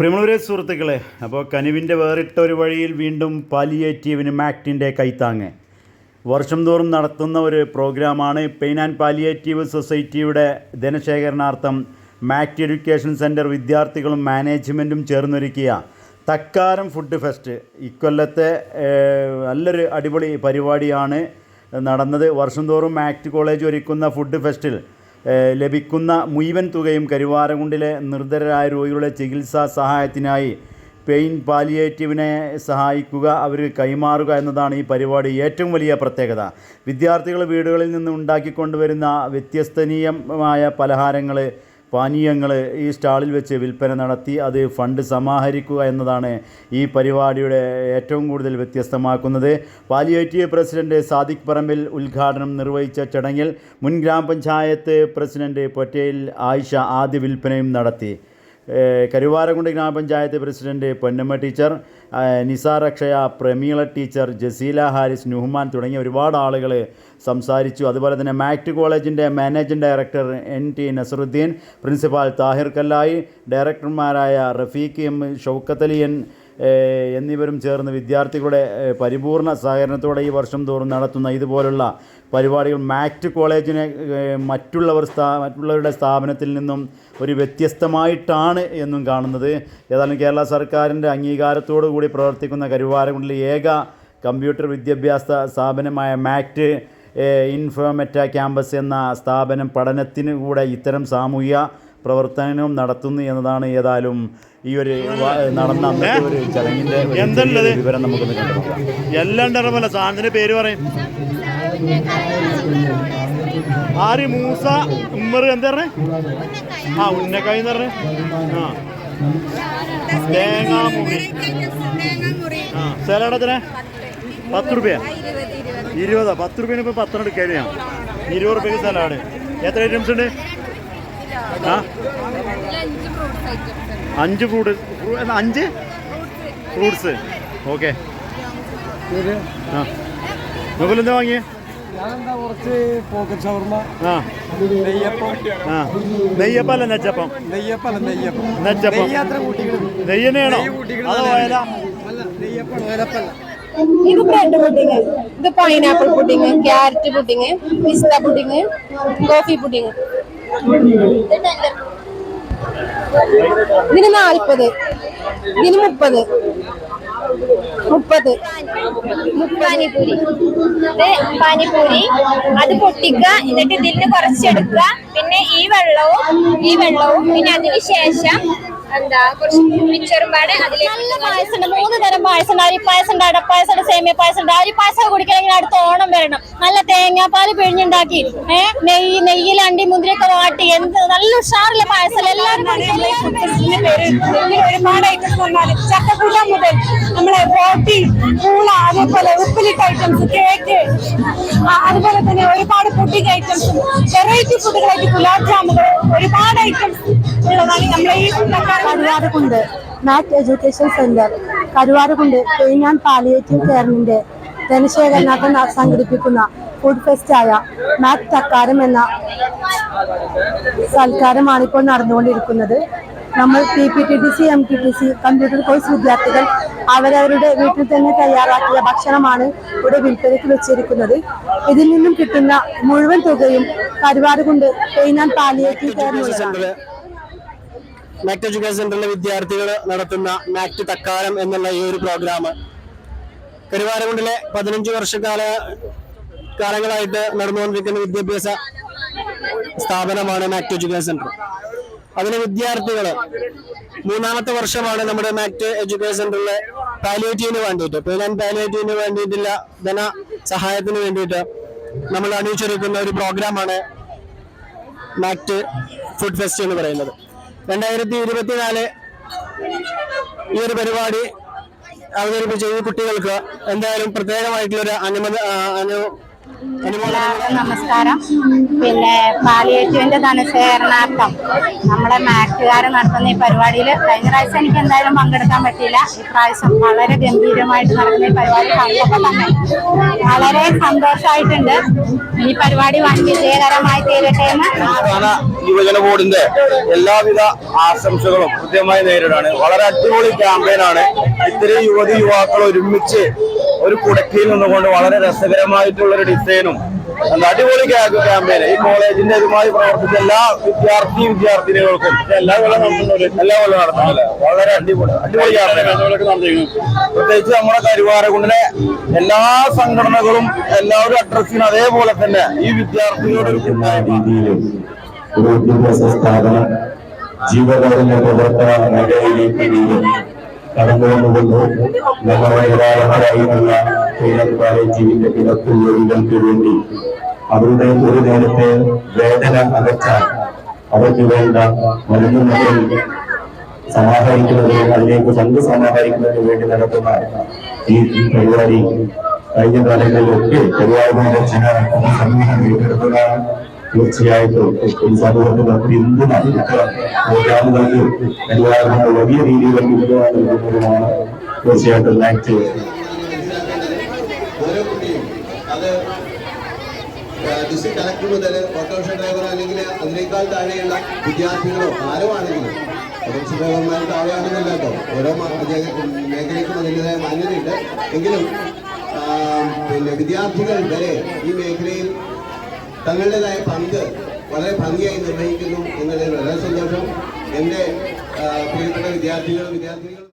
പ്രിയമുള്ളവരെ സുഹൃത്തുക്കളെ അപ്പോൾ കനിവിന്റെ വേറിട്ട ഒരു വഴിയിൽ വീണ്ടും പാലിയേറ്റീവിന് മാക്ടിന്റെ കൈത്താങ്ങ്. വർഷം തോറും നടത്തുന്ന ഒരു പ്രോഗ്രാമാണ് പെയിൻ ആൻഡ് പാലിയേറ്റീവ് സൊസൈറ്റിയുടെ ധനശേഖരണാർത്ഥം മാക്ട് എഡ്യൂക്കേഷൻ സെന്റർ വിദ്യാർത്ഥികളും മാനേജ്മെന്റും ചേർന്നൊരുക്കിയ തക്കാരം ഫുഡ് ഫെസ്റ്റ്. ഇക്കൊല്ലത്തെ നല്ലൊരു അടിപൊളി പരിപാടിയാണ് നടന്നത്. വർഷം തോറും മാക്ട് കോളേജ് ഒരുക്കുന്ന ഫുഡ് ഫെസ്റ്റിൽ ലഭിക്കുന്ന മുഴുവൻ തുകയും കരുവാരകുണ്ടിലെ നിർദ്ധരായ രോഗികളുടെ ചികിത്സാ സഹായത്തിനായി പെയിൻ പാലിയേറ്റീവിനെ സഹായിക്കുക അവർ കൈമാറുക എന്നതാണ് ഈ പരിപാടി ഏറ്റവും വലിയ പ്രത്യേകത. വിദ്യാർത്ഥികൾ വീടുകളിൽ നിന്ന് ഉണ്ടാക്കിക്കൊണ്ടുവരുന്ന വ്യത്യസ്തനീയമായ പലഹാരങ്ങൾ പാനീയങ്ങൾ ഈ സ്റ്റാളിൽ വെച്ച് വിൽപ്പന നടത്തി അത് ഫണ്ട് സമാഹരിക്കുക എന്നതാണ് ഈ പരിപാടിയുടെ ഏറ്റവും കൂടുതൽ വ്യത്യസ്തമാക്കുന്നത്. പാലിയേറ്റീവ് പ്രസിഡന്റ് സാദിഖ് പറമ്പിൽ ഉദ്ഘാടനം നിർവഹിച്ച ചടങ്ങിൽ മുൻ ഗ്രാമപഞ്ചായത്ത് പ്രസിഡന്റ് പൊറ്റയിൽ ആയിഷ ആദ്യ വിൽപ്പനയും നടത്തി. കരുവാരക്കുണ്ട് ഗ്രാമപഞ്ചായത്ത് president Ponnamma teacher Nisar Akshaya Prameela teacher Jaseela Haris Nuhman തുടങ്ങിയ ഒരുപാട് ആളുകൾ സംസാരിച്ചു. അതുപോലെ തന്നെ മാക്ട് കോളേജിന്റെ managing director N T Nasaruddin principal Thahir Kallayi ഡയറക്ടർമാരായ Rafeeq M ഷൗക്കത്തലിയൻ എന്നിവരും ചേർന്ന് വിദ്യാർത്ഥികളുടെ പരിപൂർണ സഹകരണത്തോടെ ഈ വർഷം തോറും നടത്തുന്ന ഇതുപോലുള്ള പരിപാടികൾ മാക്ട് കോളേജിനെ മറ്റുള്ളവർ സ്ഥാ മറ്റുള്ളവരുടെ സ്ഥാപനത്തിൽ നിന്നും ഒരു വ്യത്യസ്തമായിട്ടാണ് എന്നും കാണുന്നത്. ഏതായാലും കേരള സർക്കാരിന്റെ അംഗീകാരത്തോടു കൂടി പ്രവർത്തിക്കുന്ന കരുവാരകുണ്ടിലെ ഏക കമ്പ്യൂട്ടർ വിദ്യാഭ്യാസ സ്ഥാപനമായ മാക്ട് ഇൻഫോമെറ്റ ക്യാമ്പസ് എന്ന സ്ഥാപനം പഠനത്തിന് കൂടെ ഇത്തരം സാമൂഹിക പ്രവർത്തനവും നടത്തുന്നു എന്നതാണ് ഏതായാലും ഈ ഒരു നടന്ന അന്നത്തെ ഒരു ചടങ്ങിന്റെ ഒരു എന്തുള്ളത്? ചെറിയൊരു വിവരം നമുക്കൊന്ന് കണ്ടെടുക്കാം എല്ലാം സാധനത്തിന്റെ പേര് പറയും. ആര്? മൂസ ഉമ്മർ എന്താ പറഞ്ഞേ? ആ ഉന്നക്കായി എന്ന് പറഞ്ഞേ. ആ. തേങ്ങാമുറി ആ പത്ത് റുപ്യ. ഇരുപതാ പത്ത് റുപ്യന് ഇപ്പൊ പത്തെണ്ണം എടുക്കാൻ ഞാൻ ഇരുപത് റുപ്യക്ക് സ്ഥലമാണ്. എത്ര ഐറ്റംസ് ഉണ്ട്? ആ? അഞ്ച് ഫ്രൂട്ട് അഞ്ച്? ഫ്രൂട്ട്സ്. ഓക്കെ. ആ. മുകളിലെന്താ വാങ്ങിയേ? ഞാനെന്താ കുറച്ച് പോക്കറ്റ് ഷവർമ ആ. നെയ്യപ്പം. ആ. നെയ്യപ്പം അല്ല നെച്ചപ്പം? നെയ്യപ്പം അല്ല നെയ്യപ്പം. നെച്ചപ്പം. നെയ്യ് അത്ര കൂട്ടിക്കണം നെയ്യ് തന്നെയാണോ നെയ്യ് കൂട്ടിക്കണം അതോ ഓയല നെയ്യപ്പം ഇത് ബ്രെഡ് പുഡിങ്. ഇത് പൈനാപ്പിൾ പുഡിങ് ക്യാരറ്റ് പുഡിങ് പിസ്ത പുഡിങ് കോഫി പുഡിങ്. ഇതിന് നാൽപ്പത്. ഇതിന് മുപ്പത്. മുപ്പത്. പാനിപൂരി. ഇത് പാനിപൂരി. അത് പൊട്ടിക്കുക. എന്നിട്ട് ഇതിൽ നിന്ന് കുറച്ചെടുക്കുക. പിന്നെ ഈ വെള്ളവും ഈ വെള്ളവും പിന്നെ അതിന് ശേഷം എന്താ കുറച്ച് മിച്ചറും പാടെ അതിലേക്ക് നല്ല പായസം ഉണ്ട് മൂന്ന് തരം പായസം ഉണ്ട് അരിപ്പായസം പായസം ഉണ്ട് അടപ്പായസം ഉണ്ട് സേമിയ പായസം ഉണ്ട്. അരി പായസം കുടിക്കണമെങ്കിൽ അടുത്ത ഓണം വരണം. നല്ല തേങ്ങാപ്പാൽ പിഴിഞ്ഞുണ്ടാക്കി. ഏഹ് നെയ്യ് നെയ്യിൽ അണ്ടി മുന്തിരിയൊക്കെ വാട്ടി എന്ത് നല്ല ഉഷാറില്ല പായസം. എല്ലാവരും ഒരുപാട് ഐറ്റംസ് വന്നാൽ മുതൽ നമ്മളെ റോട്ടി പൂള അതേപോലെ ഉപ്പിലിട്ട ഐറ്റംസ് കേക്ക് അതുപോലെ തന്നെ ഒരുപാട് പുഡിംഗ് ഐറ്റംസും. വെറൈറ്റി ഫുഡുകളായിട്ട് ഗുലാബ് ജാമുകൾ ഒരുപാട് ഐറ്റംസ് ഉള്ളതാണ് നമ്മളെ ഈ Karuvarakundu MACT education centre Karuvarakundu pain palliative കെയറിന്റെ ധനശേഖരനാഥൻ സംഘടിപ്പിക്കുന്ന ഫുഡ് ഫെസ്റ്റായ മാറ്റ് തക്കാരം എന്ന സൽക്കാരമാണ് ഇപ്പോൾ നടന്നുകൊണ്ടിരിക്കുന്നത്. നമ്മൾ P P T T C M T T C computer course വിദ്യാർത്ഥികൾ അവരവരുടെ വീട്ടിൽ തന്നെ തയ്യാറാക്കിയ ഭക്ഷണമാണ് ഇവിടെ വിൽപ്പനയ്ക്ക് വെച്ചിരിക്കുന്നത്. ഇതിൽ നിന്നും കിട്ടുന്ന മുഴുവൻ തുകയും കരുവാറുകൊണ്ട് പെയിൻ ആൻഡ് പാലിയേറ്റീവ് കെയറിനുള്ളതാണ്. മാക്ട് എഡ്യൂക്കേഷൻ സെന്ററിലെ വിദ്യാർത്ഥികൾ നടത്തുന്ന മാക്ട് തക്കാരം എന്നുള്ള ഈ ഒരു പ്രോഗ്രാം കരുവാരകുണ്ടിലെ പതിനഞ്ച് വർഷക്കാല കാലങ്ങളായിട്ട് നടന്നുകൊണ്ടിരിക്കുന്ന വിദ്യാഭ്യാസ സ്ഥാപനമാണ് മാക്ട് എഡ്യൂക്കേഷൻ സെന്റർ അതിലെ വിദ്യാർത്ഥികൾ മൂന്നാമത്തെ വർഷമാണ് നമ്മുടെ മാക്ട് എഡ്യൂക്കേഷൻ സെന്ററിലെ പാലിയേറ്റീവിന് വേണ്ടിയിട്ട്. പേ ആൻഡ് പാലിയേറ്റീവിന് വേണ്ടിയിട്ടുള്ള ധന സഹായത്തിന് വേണ്ടിയിട്ട് നമ്മൾ അണിയിച്ചൊരുക്കുന്ന ഒരു പ്രോഗ്രാമാണ് മാക്ട് ഫുഡ് ഫെസ്റ്റ് എന്ന് പറയുന്നത്. രണ്ടായിരത്തി ഇരുപത്തിനാല് ഈ ഒരു പരിപാടി അവതരിപ്പിച്ച ഈ കുട്ടികൾക്ക് എന്തായാലും പ്രത്യേകമായിട്ടുള്ള ഒരു അനുമതി അനു എല്ലാവർക്കും നമസ്കാരം. പിന്നെ പാലിയേറ്റീവിന്റെ ധനശേഖരണാർത്ഥം നമ്മളെ മാറ്റുകാർ നടത്തുന്ന ഈ പരിപാടിയിൽ കഴിഞ്ഞ പ്രാവശ്യം എനിക്ക് എന്തായാലും പങ്കെടുക്കാൻ പറ്റിയില്ല. ഇപ്രാവശ്യം വളരെ ഗംഭീരമായിട്ട് നടക്കുന്ന ഈ പരിപാടി തന്നെ വളരെ സന്തോഷമായിട്ടുണ്ട്. ഈ പരിപാടി വൻ വിജയകരമായി തീരട്ടെ എന്ന് യുവജന ബോർഡിന്റെ എല്ലാവിധ ആശംസകളും കൃത്യമായി നേരിടാണ് വളരെ അടിപൊളി ക്യാമ്പയിനാണ് ഇത്രയും യുവതി യുവാക്കൾ ഒരുമിച്ച് ഒരു കുടക്കയിൽ നിന്നുകൊണ്ട് വളരെ രസകരമായിട്ടുള്ള ഒരു ഡിസൈനും അടിപൊളി ക്യാമ്പയിൻ ഈ കോളേജിന്റെ ഇതുമായി പ്രവർത്തിച്ച എല്ലാ വിദ്യാർത്ഥി വിദ്യാർത്ഥിനികൾക്കും എല്ലാ കൊല്ലം എല്ലാ കൊല്ലം നടത്തുന്നില്ല വളരെ അടിപൊളി അടിപൊളി ക്യാമ്പയിൻ പ്രത്യേകിച്ച് നമ്മുടെ കരുവാരകുണ്ടിലെ എല്ലാ സംഘടനകളും എല്ലാവരും അഡ്രസ്സിനും അതേപോലെ തന്നെ ഈ വിദ്യാർത്ഥികളുടെ ഒരു കൂട്ടായ രീതിയിലും ഒരു വിദ്യാഭ്യാസ സ്ഥാപനം ജീവകാരുണ്യ പ്രവർത്തന മേഖലയിലേക്ക് വീണ്ടും കടന്നുവന്നുകൊണ്ട് നമ്മുടെ ധാരാളമായിട്ടുള്ള പാലേറ്റീവിന്റെ കിടപ്പ് രോഗികൾക്ക് വേണ്ടി അവരുടെ ഒരു നേരത്തെ വേദന അകറ്റാൻ അവർക്ക് വേണ്ട മരുന്ന് മുതൽ അതിലേക്ക് പങ്ക് വേണ്ടി നടത്തുന്ന ഈ പരിപാടി കഴിഞ്ഞ കാലങ്ങളിലൊക്കെ ഒരുപാട് ചില ഏറ്റെടുത്തതാണ്. തീർച്ചയായിട്ടും ഈ സമൂഹത്തിൽ പിന്തുണ പ്രോഗ്രാമുകൾക്ക് എല്ലാവരും വലിയ രീതിയിൽ പിന്തുണ നൽകുന്നതുമാണ് തീർച്ചയായിട്ടും ആക്ട് ഡിസ്ട്രിക്ട് കളക്ടർ മുതൽ ഓട്ടോറിക്ഷ ഡ്രൈവർ അല്ലെങ്കിൽ അതിനേക്കാൾ താഴെയുള്ള വിദ്യാർത്ഥികളോ ആരോ ആണെങ്കിലും ഓട്ടോറിക്ഷ ഓരോ മേഖലയ്ക്കും അതിന്റെതായ മാന്യതയുണ്ട്. എങ്കിലും പിന്നെ വിദ്യാർത്ഥികൾ വരെ ഈ മേഖലയിൽ തങ്ങളുടേതായ പങ്ക് വളരെ ഭംഗിയായി നിർവഹിക്കുന്നു. എന്നതിൽ വളരെ സന്തോഷം. എന്റെ പ്രിയപ്പെട്ട വിദ്യാർത്ഥികളും വിദ്യാർത്ഥികളും